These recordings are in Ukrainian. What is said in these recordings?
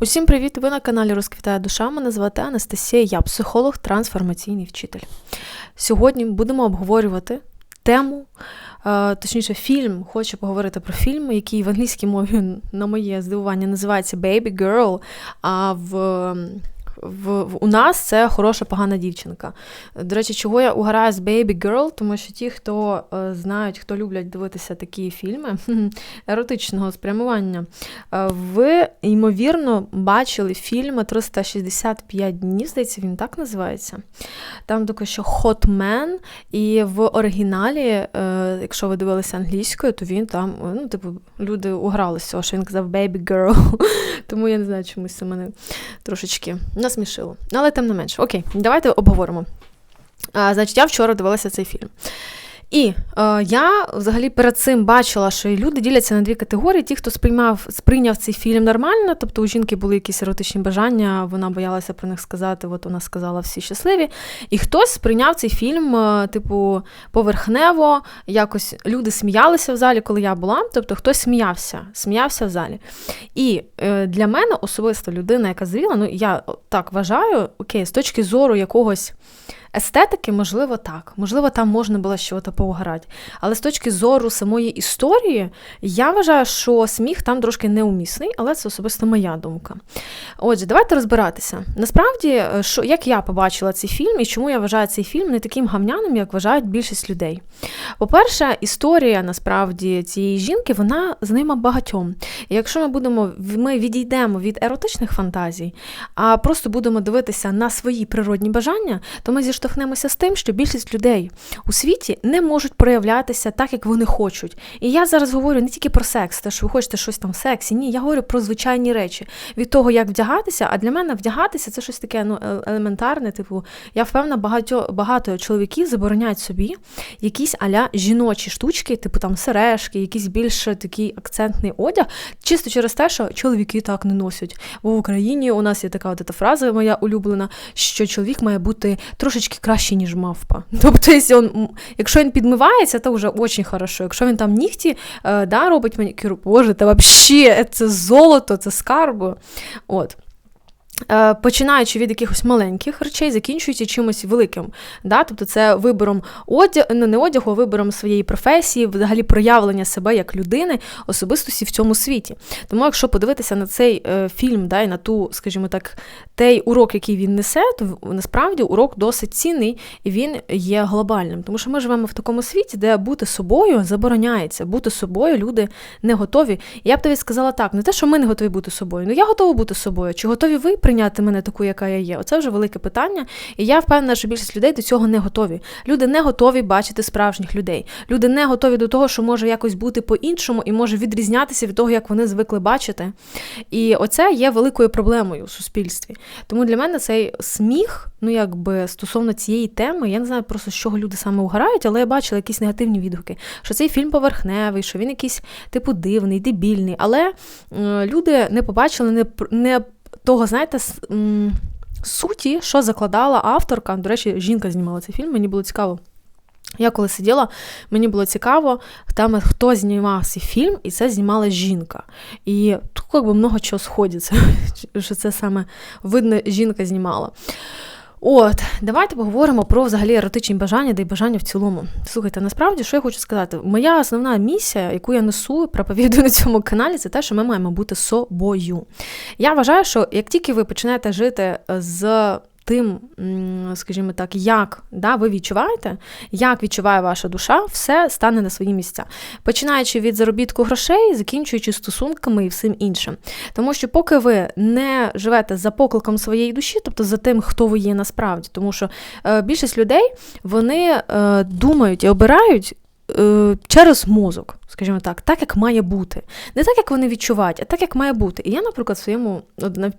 Усім привіт! Ви на каналі Розквітає душа. Мене звати Анастасія, я психолог, трансформаційний вчитель. Сьогодні будемо обговорювати тему, е, точніше, фільм. Хочу поговорити про фільм, який в англійській мові, на моє здивування, називається Baby Girl, а в в, в, у нас це хороша погана дівчинка. До речі, чого я угораю з Baby Girl, тому що ті, хто е, знають, хто люблять дивитися такі фільми еротичного спрямування, е, ви, ймовірно, бачили фільм 365 днів, здається, він так називається. Там таке, що Hot Man, і в оригіналі, е, якщо ви дивилися англійською, то він там, ну, типу, люди угралися, що він казав Baby Girl. Тому я не знаю, чомусь це мене трошечки насмішило. Але тим не менше, окей, давайте обговоримо. А, Значить, я вчора дивилася цей фільм. І е, я взагалі перед цим бачила, що люди діляться на дві категорії: ті, хто сприймав, сприйняв цей фільм нормально, тобто у жінки були якісь еротичні бажання, вона боялася про них сказати, от вона сказала всі щасливі. І хтось сприйняв цей фільм, е, типу, поверхнево, якось люди сміялися в залі, коли я була, тобто хтось сміявся, сміявся в залі. І е, для мене особисто людина, яка зріла, ну я так вважаю, окей, з точки зору якогось. Естетики, можливо, так. Можливо, там можна було щось поуграти. Але з точки зору самої історії, я вважаю, що сміх там трошки неумісний, але це особисто моя думка. Отже, давайте розбиратися. Насправді, е, що, як я побачила цей фільм і чому я вважаю цей фільм не таким гавняним, як вважають більшість людей. По-перше, історія насправді цієї жінки, вона знайома багатьом. І якщо ми будемо, ми відійдемо від еротичних фантазій, а просто будемо дивитися на свої природні бажання, то ми зіштовхнемося зіштовхнемося з тим, що більшість людей у світі не можуть проявлятися так, як вони хочуть. І я зараз говорю не тільки про секс, те, що ви хочете щось там в сексі. Ні, я говорю про звичайні речі від того, як вдягатися. А для мене вдягатися це щось таке ну, е, елементарне. Типу, я впевнена, багато багато чоловіків забороняють собі якісь аля жіночі штучки, типу там сережки, якийсь більш такий акцентний одяг, чисто через те, що чоловіки так не носять. Бо в Україні у нас є така от фраза моя улюблена, що чоловік має бути трошечки краще, ніж мавпа. Тобто, якщо він підмивається, то вже дуже хорошо. Якщо він там нігті е, да, робить манікюр, боже, це взагалі це золото, це скарбо. От. Е, починаючи від якихось маленьких речей, закінчуючи чимось великим. Да? Тобто це вибором одягу, ну, не одягу, а вибором своєї професії, взагалі проявлення себе як людини, особистості в цьому світі. Тому, якщо подивитися на цей е, фільм, да, і на ту, скажімо так, той урок, який він несе, то насправді урок досить цінний і він є глобальним. Тому що ми живемо в такому світі, де бути собою забороняється, бути собою люди не готові. Я б тобі сказала так: не те, що ми не готові бути собою, ну я готова бути собою. Чи готові ви? Прийняти мене таку, яка я є? Оце вже велике питання. І я впевнена, що більшість людей до цього не готові. Люди не готові бачити справжніх людей. Люди не готові до того, що може якось бути по-іншому і може відрізнятися від того, як вони звикли бачити. І оце є великою проблемою у суспільстві. Тому для мене цей сміх, ну якби стосовно цієї теми, я не знаю просто з чого люди саме угорають, але я бачила якісь негативні відгуки, що цей фільм поверхневий, що він якийсь типу дивний, дебільний. Але е, люди не побачили, не не того, знаєте, суті, що закладала авторка. До речі, жінка знімала цей фільм, мені було цікаво. Я коли сиділа, мені було цікаво, там хто знімав цей фільм, і це знімала жінка. І тут якби много чого сходиться, що це саме видно, жінка знімала. От, давайте поговоримо про взагалі еротичні бажання, да й бажання в цілому. Слухайте, насправді, що я хочу сказати, моя основна місія, яку я несу, проповідую на цьому каналі, це те, що ми маємо бути собою. Я вважаю, що як тільки ви починаєте жити з тим, скажімо так, як да, ви відчуваєте, як відчуває ваша душа, все стане на свої місця. Починаючи від заробітку грошей, закінчуючи стосунками і всім іншим. Тому що, поки ви не живете за покликом своєї душі, тобто за тим, хто ви є насправді, тому що е, більшість людей вони е, думають і обирають. Е, через мозок, скажімо так, так, як має бути. Не так, як вони відчувають, а так, як має бути. І я, наприклад, в своєму,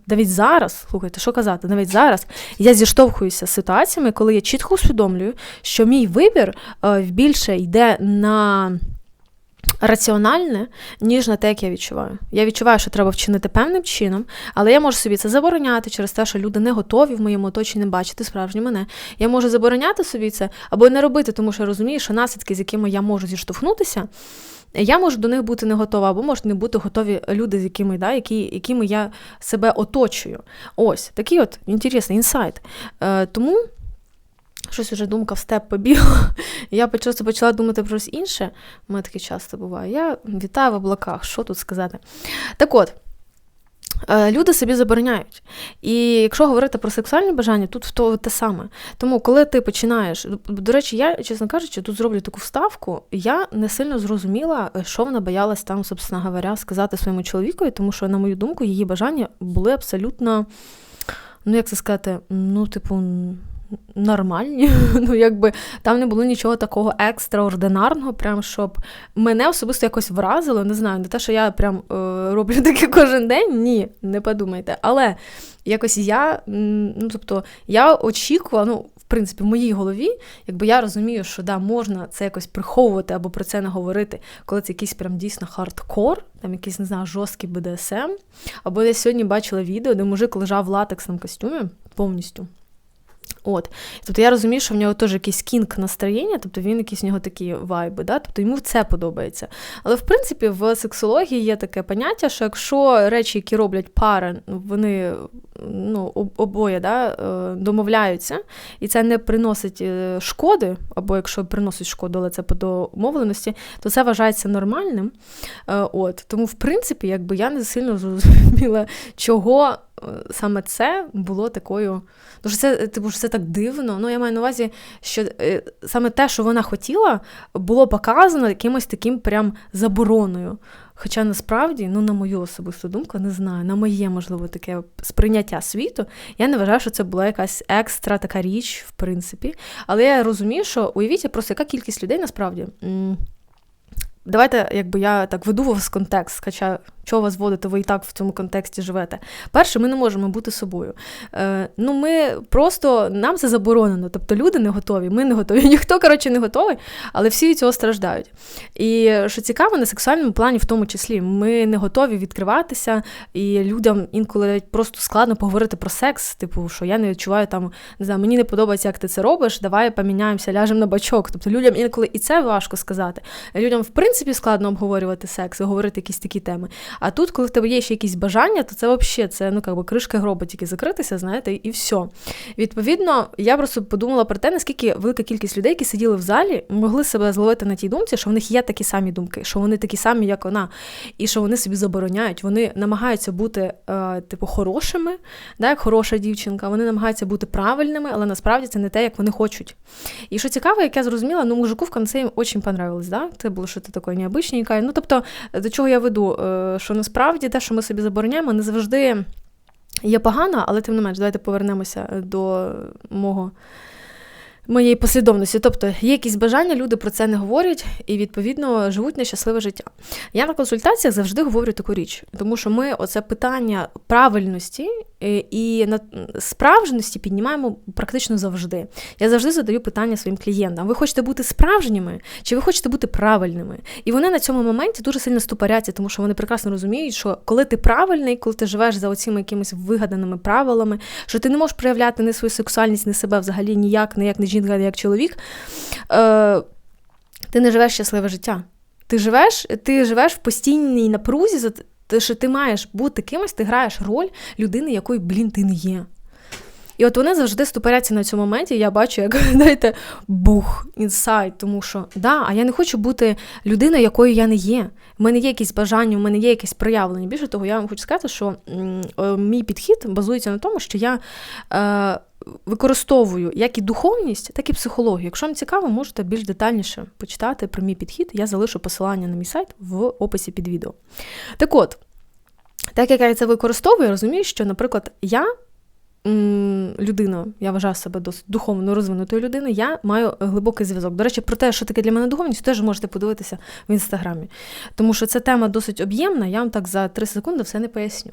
навіть зараз, слухайте, що казати, навіть зараз я зіштовхуюся з ситуаціями, коли я чітко усвідомлюю, що мій вибір е, більше йде на раціональне, ніж на те, як я відчуваю. Я відчуваю, що треба вчинити певним чином, але я можу собі це забороняти через те, що люди не готові в моєму оточенні бачити справжнє мене. Я можу забороняти собі це або не робити, тому що я розумію, що наслідки, з якими я можу зіштовхнутися, я можу до них бути не готова, або можуть не бути готові люди, з якими да, які, якими я себе оточую. Ось такий от інтересний інсайт. Е, Тому. Щось уже думка в степ побігла. Я просто почала думати про щось інше. У мене таке часто буває. Я вітаю в облаках, що тут сказати? Так от. Е, люди собі забороняють. І якщо говорити про сексуальні бажання, тут то те саме. Тому, коли ти починаєш, до речі, я, чесно кажучи, тут зроблю таку вставку, я не сильно зрозуміла, що вона боялась там, собственно говоря, сказати своєму чоловікові, тому що, на мою думку, її бажання були абсолютно, ну як це сказати, ну, типу, нормальні. Ну, якби там не було нічого такого екстраординарного, прям щоб мене особисто якось вразило. Не знаю, не те, що я прям е, роблю таке кожен день. Ні, не подумайте. Але якось я, ну тобто, я очікувала, ну. В принципі, в моїй голові, якби я розумію, що да, можна це якось приховувати або про це не говорити, коли це якийсь прям дійсно хардкор, там якийсь, не знаю, жорсткий БДСМ. Або я сьогодні бачила відео, де мужик лежав в латексному костюмі повністю. От. Тобто я розумію, що в нього теж якийсь кінк настроєння, тобто він якісь в нього такі вайби, да? тобто йому це подобається. Але в принципі в сексології є таке поняття, що якщо речі, які роблять пари, вони ну, обоє да, е, домовляються, і це не приносить е, шкоди, або якщо приносить шкоду, але це по домовленості, то це вважається нормальним. Е, от. Тому, в принципі, якби я не сильно зрозуміла, чого саме це було такою. Тому що це типу, це так дивно. Ну, я маю на увазі, що е, саме те, що вона хотіла, було показано якимось таким прям забороною. Хоча насправді, ну, на мою особисту думку, не знаю, на моє, можливо, таке сприйняття світу, я не вважаю, що це була якась екстра така річ, в принципі. Але я розумію, що уявіть просто, яка кількість людей насправді. Давайте, якби я так веду вас контекст, хоча чого вас водите, ви і так в цьому контексті живете. Перше, ми не можемо бути собою. Е, Ну, ми просто нам це заборонено. Тобто люди не готові, ми не готові. Ніхто, коротше, не готовий, але всі від цього страждають. І що цікаво, на сексуальному плані, в тому числі, ми не готові відкриватися, і людям інколи просто складно поговорити про секс, типу, що я не відчуваю там, не знаю, мені не подобається, як ти це робиш, давай поміняємося, ляжемо на бачок. Тобто людям інколи і це важко сказати. Людям, в принципі, складно обговорювати секс, говорити якісь такі теми. А тут, коли в тебе є ще якісь бажання, то це взагалі це ну, якби кришка гроба тільки закритися, знаєте, і все. Відповідно, я просто подумала про те, наскільки велика кількість людей, які сиділи в залі, могли себе зловити на тій думці, що в них є такі самі думки, що вони такі самі, як вона, і що вони собі забороняють. Вони намагаються бути, е, типу, хорошими, да, як хороша дівчинка, вони намагаються бути правильними, але насправді це не те, як вони хочуть. І що цікаво, як я зрозуміла, ну мужику в конце їм дуже понравилось, да? Це було щось таке необичненьке. Ну, тобто, до чого я веду, е, що насправді те, що ми собі забороняємо, не завжди є погано, але тим не менш, давайте повернемося до мого моєї послідовності. Тобто є якісь бажання, люди про це не говорять і, відповідно, живуть нещасливе життя. Я на консультаціях завжди говорю таку річ, тому що ми оце питання правильності е, і справжності піднімаємо практично завжди. Я завжди задаю питання своїм клієнтам: ви хочете бути справжніми чи ви хочете бути правильними? І вони на цьому моменті дуже сильно ступоряться, тому що вони прекрасно розуміють, що коли ти правильний, коли ти живеш за оціми якимись вигаданими правилами, що ти не можеш проявляти ні свою сексуальність, ні себе взагалі ніяк, ніяк не жінка, жінка, як чоловік, е, ти не живеш щасливе життя. Ти живеш ти живеш в постійній напрузі, за те, що ти маєш бути кимось, ти граєш роль людини, якою, блін, ти не є. І от вони завжди ступоряться на цьому моменті. Я бачу, як знаєте, бух, інсайт, тому що да, а я не хочу бути людиною, якою я не є. У мене є якісь бажання, у мене є якесь проявлення. Більше того, я вам хочу сказати, що мій підхід базується на тому, що я. Е, використовую як і духовність, так і психологію. Якщо вам цікаво, можете більш детальніше почитати про мій підхід. Я залишу посилання на мій сайт в описі під відео. Так от, так як я це використовую, я розумію, що, наприклад, я людина, я вважаю себе досить духовно розвинутою людиною, я маю глибокий зв'язок. До речі, про те, що таке для мене духовність, теж можете подивитися в інстаграмі. Тому що ця тема досить об'ємна, я вам так за три секунди все не поясню.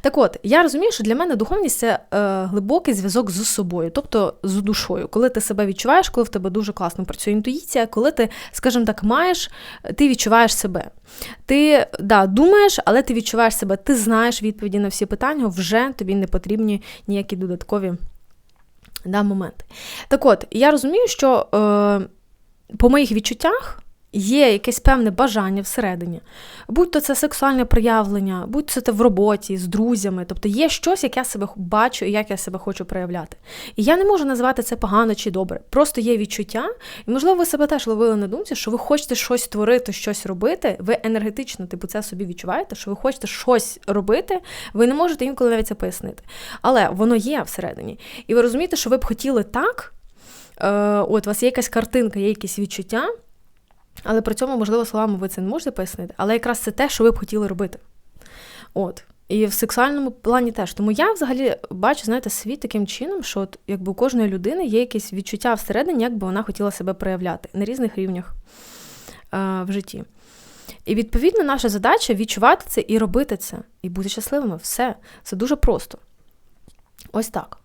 Так от, я розумію, що для мене духовність це е, глибокий зв'язок з собою, тобто з душою. Коли ти себе відчуваєш, коли в тебе дуже класно працює інтуїція, коли ти, скажімо так, маєш, ти відчуваєш себе. Ти да, думаєш, але ти відчуваєш себе, ти знаєш відповіді на всі питання, вже тобі не потрібні ніякі додаткові да, моменти. Так от, я розумію, що е, по моїх відчуттях є якесь певне бажання всередині, будь то це сексуальне проявлення, будь то це в роботі з друзями, тобто є щось, як я себе бачу і як я себе хочу проявляти. І я не можу називати це погано чи добре. Просто є відчуття, і, можливо, ви себе теж ловили на думці, що ви хочете щось творити, щось робити, ви енергетично, типу, це собі відчуваєте, що ви хочете щось робити, ви не можете інколи навіть це пояснити. Але воно є всередині. І ви розумієте, що ви б хотіли так. Е, от у вас є якась картинка, є якісь відчуття, але при цьому, можливо, словами ви це не можете пояснити, але якраз це те, що ви б хотіли робити. От. І в сексуальному плані теж. Тому я взагалі бачу, знаєте, світ таким чином, що от, якби у кожної людини є якесь відчуття всередині, як би вона хотіла себе проявляти на різних рівнях е, в житті. І відповідно наша задача відчувати це і робити це, і бути щасливими. Все. Це дуже просто. Ось так.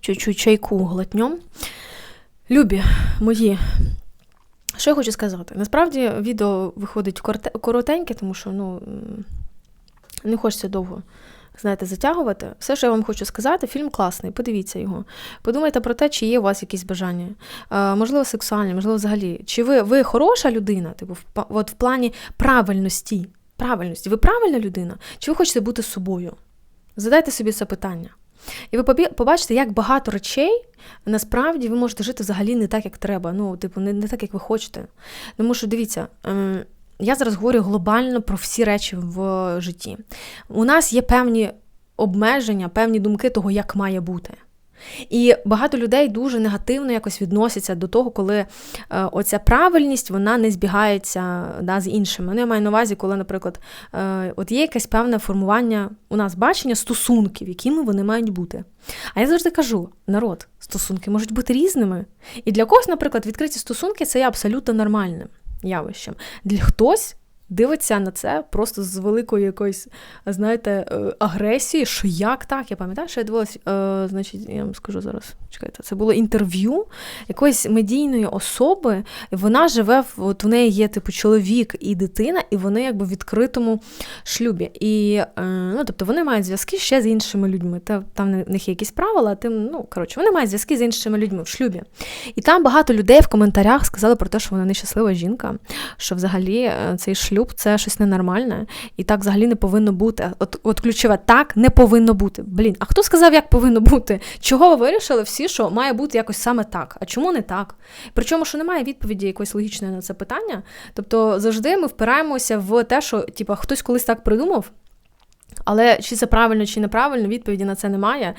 Чуть-чуть чайку глотнем. Любі мої, що я хочу сказати? Насправді відео виходить коротеньке, тому що ну, не хочеться довго знаєте, затягувати. Все, що я вам хочу сказати, фільм класний, подивіться його. Подумайте про те, чи є у вас якісь бажання, можливо, сексуальні, можливо, взагалі. Чи ви ви хороша людина, типу, в, от в плані правильності. Правильності. Ви правильна людина? Чи ви хочете бути собою? Задайте собі це питання. І ви побачите, як багато речей насправді ви можете жити взагалі не так, як треба. Ну, типу, не, не так, як ви хочете. Тому що дивіться. Ем, я зараз говорю глобально про всі речі в житті. У нас є певні обмеження, певні думки того, як має бути. І багато людей дуже негативно якось відносяться до того, коли е, оця правильність вона не збігається да, з іншими. Ну, я маю на увазі, коли, наприклад, е, от є якесь певне формування у нас бачення стосунків, якими вони мають бути. А я завжди кажу: народ, стосунки можуть бути різними. І для когось, наприклад, відкриті стосунки це є абсолютно нормальним явищем. Для хтось дивиться на це просто з великою якоюсь, знаєте, е, агресією, що як так? Я пам'ятаю, що я дивилась, е, значить, я вам скажу зараз, чекайте, це було інтерв'ю якоїсь медійної особи, і вона живе, от в неї є типу чоловік і дитина, і вони якби в відкритому шлюбі. І, е, ну, Тобто вони мають зв'язки ще з іншими людьми. Там в них є якісь правила, тим, ну, коротше, вони мають зв'язки з іншими людьми в шлюбі. І там багато людей в коментарях сказали про те, що вона нещаслива жінка, що взагалі цей шлюб шлюб це щось ненормальне, і так взагалі не повинно бути. От от ключове так не повинно бути. Блін, а хто сказав, як повинно бути? Чого ви вирішили всі, що має бути якось саме так? А чому не так? Причому, що немає відповіді якоїсь логічної на це питання. Тобто завжди ми впираємося в те, що типу, хтось колись так придумав. Але чи це правильно, чи неправильно, відповіді на це немає.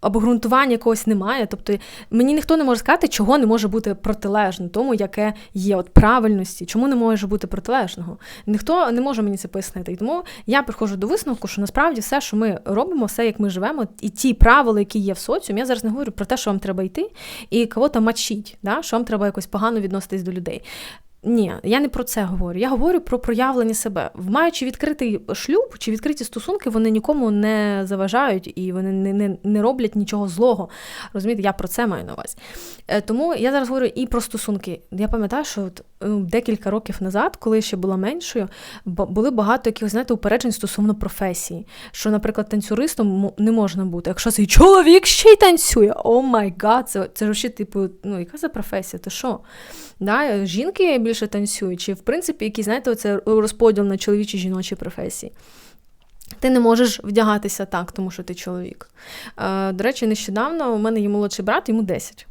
Обґрунтування якогось немає. Тобто мені ніхто не може сказати, чого не може бути протилежно, тому яке є от правильності, чому не може бути протилежного. Ніхто не може мені це пояснити. І тому я приходжу до висновку, що насправді все, що ми робимо, все, як ми живемо, і ті правила, які є в соціумі, я зараз не говорю про те, що вам треба йти і кого-то мачіть, да? що вам треба якось погано відноситись до людей. Ні, я не про це говорю. Я говорю про проявлення себе. Маючи відкритий шлюб чи відкриті стосунки, вони нікому не заважають і вони не не, не роблять нічого злого. Розумієте, я про це маю на увазі. Е, тому я зараз говорю і про стосунки. Я пам'ятаю, що от, декілька років назад, коли я ще була меншою, були багато якихось знаєте, упереджень стосовно професії. Що, наприклад, танцюристом не можна бути. Якщо цей чоловік ще й танцює, о май гад, це це ж типу, ну яка за професія? то що? Да? Жінки більше танцюють, чи в принципі, який, знаєте, оце розподіл на чоловічі жіночі професії. Ти не можеш вдягатися так, тому що ти чоловік. Е, До речі, нещодавно у мене є молодший брат, йому 10.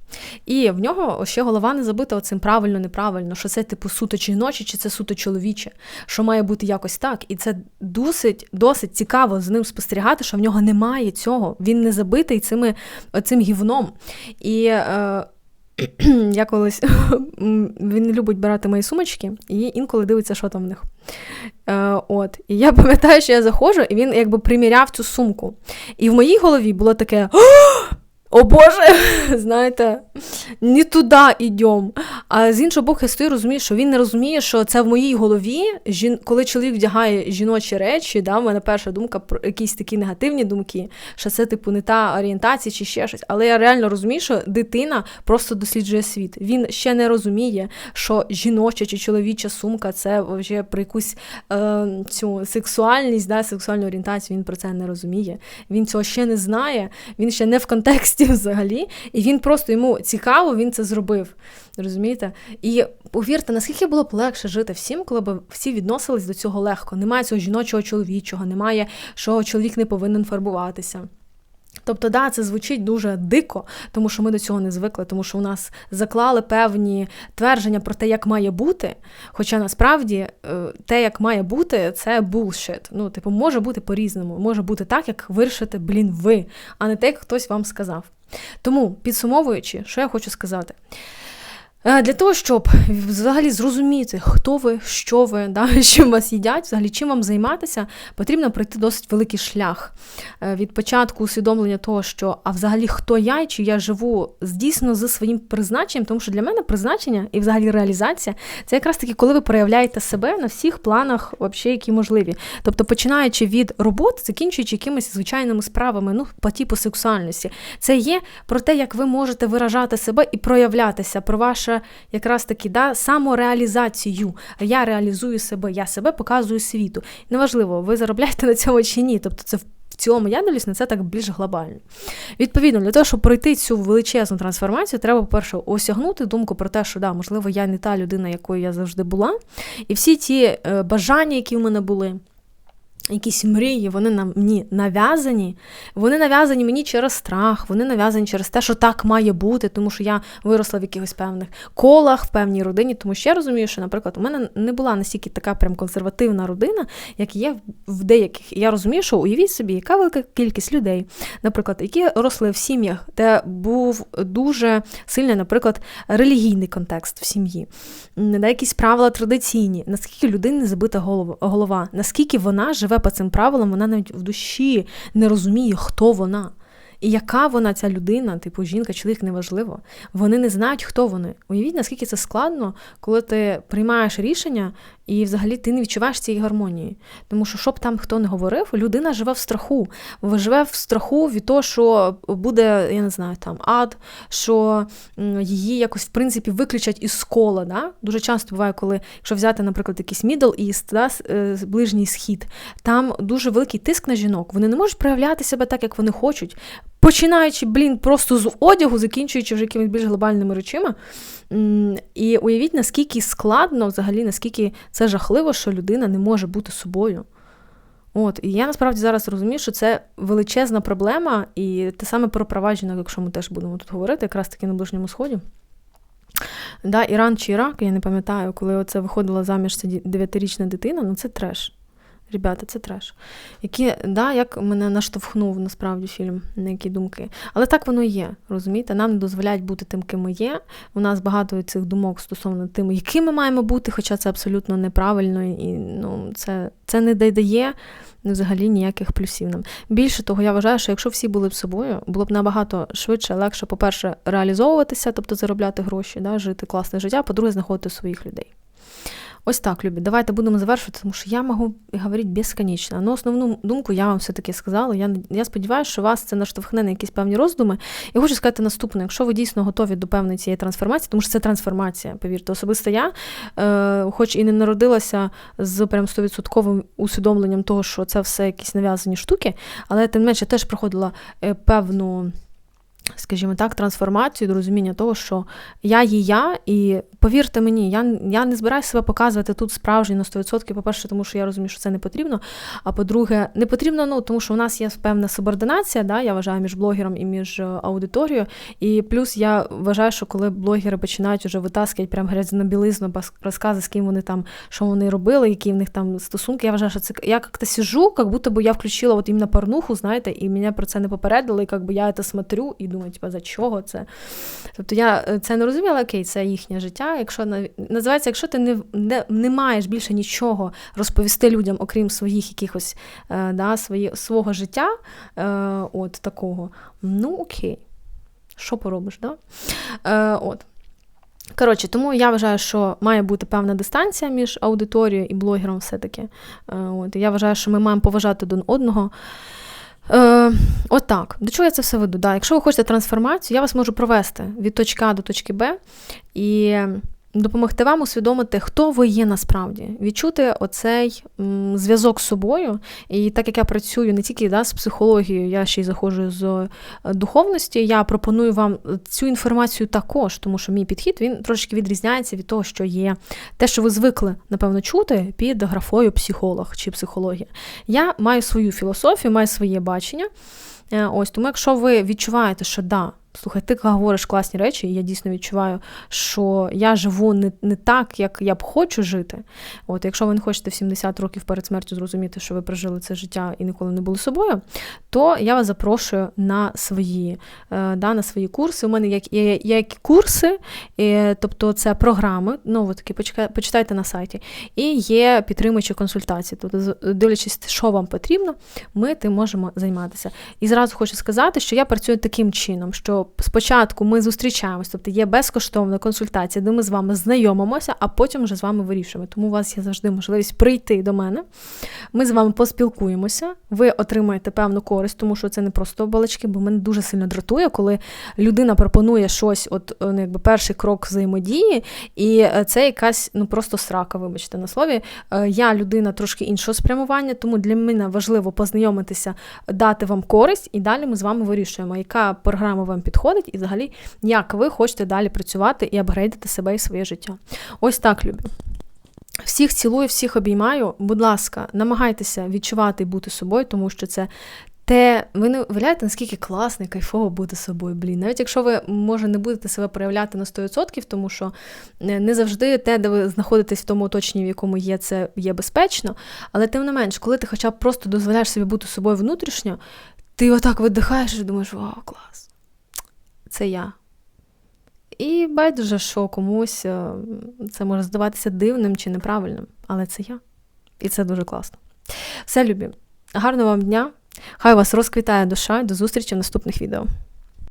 І в нього ще голова не забита оцим правильно, неправильно, що це типу суто жіночі, чи це суто чоловіче, що має бути якось так. І це досить досить цікаво з ним спостерігати, що в нього немає цього. Він не забитий цими, цим гівном. І е, я колись він любить брати мої сумочки і інколи дивиться, що там в них. Е, от. І я пам'ятаю, що я заходжу, і він якби приміряв цю сумку. І в моїй голові було таке. О Боже, знаєте, не туди йдемо. А з іншого боку, я стою, розумію, що він не розуміє, що це в моїй голові, коли чоловік вдягає жіночі речі, да, в мене перша думка про якісь такі негативні думки, що це, типу, не та орієнтація чи ще щось. Але я реально розумію, що дитина просто досліджує світ. Він ще не розуміє, що жіноча чи чоловіча сумка це вже про якусь е, цю сексуальність, да, сексуальну орієнтацію. Він про це не розуміє. Він цього ще не знає, він ще не в контексті світі взагалі, і він просто йому цікаво, він це зробив. Розумієте? І повірте, наскільки було б легше жити всім, коли б всі відносились до цього легко. Немає цього жіночого чоловічого, немає, що чоловік не повинен фарбуватися. Тобто, да, це звучить дуже дико, тому що ми до цього не звикли, тому що у нас заклали певні твердження про те, як має бути. Хоча насправді е, те, як має бути, це булшит. Ну, типу, може бути по-різному, може бути так, як вирішите, блін, ви, а не те, як хтось вам сказав. Тому, підсумовуючи, що я хочу сказати. Е, для того, щоб взагалі зрозуміти, хто ви, що ви, да, чим вас їдять, взагалі чим вам займатися, потрібно пройти досить великий шлях е, від початку усвідомлення того, що а взагалі хто я чи я живу дійсно зі своїм призначенням, тому що для мене призначення і взагалі реалізація це якраз таки, коли ви проявляєте себе на всіх планах, вообще, які можливі. Тобто, починаючи від роботи, закінчуючи якимись звичайними справами, ну по типу сексуальності, це є про те, як ви можете виражати себе і проявлятися, про ваше якраз таки да, самореалізацію. Я реалізую себе, я себе показую світу. Неважливо, ви заробляєте на цьому чи ні. Тобто це в цілому я дивлюсь це так більш глобально. Відповідно, для того, щоб пройти цю величезну трансформацію, треба, по-перше, осягнути думку про те, що да, можливо, я не та людина, якою я завжди була. І всі ті е, бажання, які в мене були якісь мрії, вони на мені нав'язані. Вони нав'язані мені через страх, вони нав'язані через те, що так має бути, тому що я виросла в якихось певних колах, в певній родині. Тому що я розумію, що, наприклад, у мене не була настільки така прям консервативна родина, як є в деяких. Я розумію, що уявіть собі, яка велика кількість людей, наприклад, які росли в сім'ях, де був дуже сильний, наприклад, релігійний контекст в сім'ї, де якісь правила традиційні, наскільки людини забита голова, наскільки вона живе живе по цим правилам, вона навіть в душі не розуміє, хто вона. І яка вона ця людина, типу жінка, чоловік неважливо. Вони не знають, хто вони. Уявіть, наскільки це складно, коли ти приймаєш рішення, і взагалі ти не відчуваєш цієї гармонії. Тому що, щоб там хто не говорив, людина живе в страху. Живе в страху від того, що буде, я не знаю, там ад, що її якось в принципі виключать із кола. Да? Дуже часто буває, коли, якщо взяти, наприклад, якийсь Middle East, да, е, ближній схід, там дуже великий тиск на жінок. Вони не можуть проявляти себе так, як вони хочуть. Починаючи, блін, просто з одягу, закінчуючи вже якимись більш глобальними речами. І уявіть, наскільки складно, взагалі, наскільки це жахливо, що людина не може бути собою. От, І я насправді зараз розумію, що це величезна проблема, і те саме про права жінок, якщо ми теж будемо тут говорити, якраз таки на Ближньому Сході. Да, Іран чи Ірак, я не пам'ятаю, коли оце виходила заміж ця дев'ятирічна дитина, ну це треш. Ребята, це треш. Які, да, Як мене наштовхнув насправді фільм, на які думки. Але так воно є, розумієте? Нам не дозволяють бути тим, ким ми є. У нас багато цих думок стосовно тим, якими маємо бути, хоча це абсолютно неправильно і ну, це це не дає взагалі ніяких плюсів нам. Більше того, я вважаю, що якщо всі були б собою, було б набагато швидше, легше, по-перше, реалізовуватися, тобто заробляти гроші, да, жити класне життя, по-друге, знаходити своїх людей. Ось так, любі. Давайте будемо завершувати, тому що я можу говорити безконечно. Ну, основну думку я вам все-таки сказала. Я я сподіваюся, що вас це наштовхне на якісь певні роздуми. І хочу сказати наступне: якщо ви дійсно готові до певної цієї трансформації, тому що це трансформація, повірте, особисто я, е, хоч і не народилася з прям стовідсотковим усвідомленням того, що це все якісь нав'язані штуки, але тим не менше теж проходила е, певну скажімо так, трансформацію, до розуміння того, що я є я, і повірте мені, я я не збираюся себе показувати тут справжньо на 100%, по-перше, тому що я розумію, що це не потрібно. А по-друге, не потрібно, ну тому що у нас є певна субординація, да, я вважаю, між блогером і між е, аудиторією. І плюс я вважаю, що коли блогери починають вже витаскувати прям грязно-білизну, розкази, з ким вони там, що вони робили, які в них там стосунки. Я вважаю, що це я як-то сижу, як будто би я включила от іменно порнуху, знаєте, і мене про це не попередили, і як би я це смотрю і думаю, типа, за чого це. Тобто я е, це не розуміла, окей, це їхнє життя. Якщо називається, якщо ти не не, не маєш більше нічого розповісти людям, окрім своїх якихось е, да, свої, свого життя, е, от такого, ну окей, що поробиш, да? Е, от. Коротше, тому я вважаю, що має бути певна дистанція між аудиторією і блогером все-таки. Е, от, Я вважаю, що ми маємо поважати один одного. Е, Отак. До чого я це все веду? Да, Якщо ви хочете трансформацію, я вас можу провести від точки А до точки Б. І допомогти вам усвідомити, хто ви є насправді, відчути оцей зв'язок з собою. І так як я працюю не тільки да, з психологією, я ще й заходжу з е, духовності. Я пропоную вам цю інформацію також, тому що мій підхід він трошки відрізняється від того, що є те, що ви звикли, напевно, чути під графою психолог чи психологія. Я маю свою філософію, маю своє бачення. Е, ось тому, якщо ви відчуваєте, що да, Слухай, ти говориш класні речі, і я дійсно відчуваю, що я живу не не так, як я б хочу жити. От, Якщо ви не хочете в 70 років перед смертю зрозуміти, що ви прожили це життя і ніколи не були собою, то я вас запрошую на свої е, да, на свої курси. У мене є, є, є курси, тобто це програми, ну, таки почитайте на сайті, і є підтримуючі консультації. Тобто, дивлячись, що вам потрібно, ми тим можемо займатися. І зразу хочу сказати, що я працюю таким чином, що спочатку ми зустрічаємось, тобто є безкоштовна консультація, де ми з вами знайомимося, а потім вже з вами вирішуємо. Тому у вас є завжди можливість прийти до мене. Ми з вами поспілкуємося, ви отримаєте певну користь, тому що це не просто балачки, бо мене дуже сильно дратує, коли людина пропонує щось, от ну, якби перший крок взаємодії, і е, це якась ну просто срака, вибачте на слові. Е, я людина трошки іншого спрямування, тому для мене важливо познайомитися, дати вам користь, і далі ми з вами вирішуємо, яка програма вам підходить підходить, і взагалі, як ви хочете далі працювати і апгрейдити себе і своє життя. Ось так любі. Всіх цілую, всіх обіймаю. Будь ласка, намагайтеся відчувати і бути собою, тому що це. Те, ви не уявляєте, наскільки класно і кайфово бути собою, блін. Навіть якщо ви, може, не будете себе проявляти на 100%, тому що е, не завжди те, де ви знаходитесь в тому оточенні, в якому є, це є безпечно. Але тим не менш, коли ти хоча б просто дозволяєш собі бути собою внутрішньо, ти отак видихаєш і думаєш, вау, клас це я. І байдуже, що комусь е, це може здаватися дивним чи неправильним, але це я. І це дуже класно. Все, любі. Гарного вам дня! Хай вас розквітає душа і до зустрічі в наступних відео.